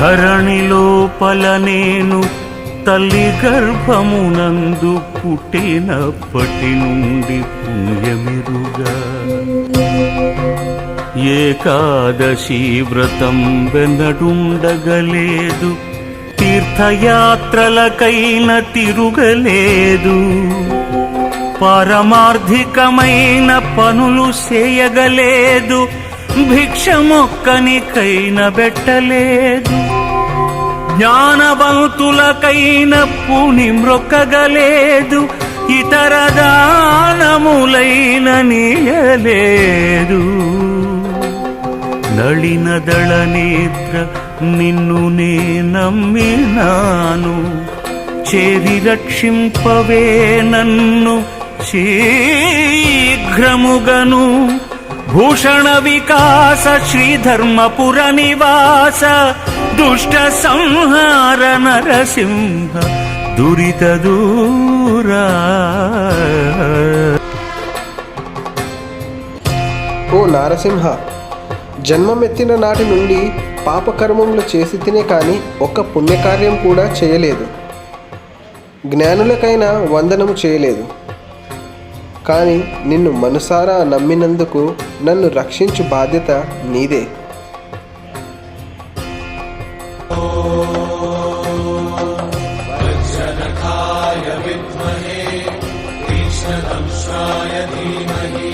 ధరణి లోపల నేను తల్లి గర్భమునందు పుట్టినప్పటి నుండి పుణ్యమిరుగా. ఏకాదశి వ్రతం వెనడుండగలేదు తీర్థయాత్రలకైన తిరుగలేదు. పారమార్థికమైన పనులు చేయగలేదు భిక్ష మొక్కనికైన పెట్టలేదు. జ్ఞానవంతులకైన పుని మ్రొక్కగలేదు ఇతర దానములైన నీయలేదు. నళిన దళ నేత్ర నిన్ను నే నమ్మినాను చేరి రక్షింపవే నన్ను శీఘ్రముగను భూషణ వికాస శ్రీధర్మపుర నివాస దుష్ట సంహార నరసింహ దురిత దూరా ఓ నారసింహ జన్మమెత్తిన నాటి నుండి పాపకర్మములు చేసి తినే కానీ ఒక్క పుణ్యకార్యం కూడా చేయలేదు. జ్ఞానులకైనా వందనము చేయలేదు. కానీ నిన్ను మనసారా నమ్మినందుకు నన్ను రక్షించు బాధ్యత నీదే. ధీమహి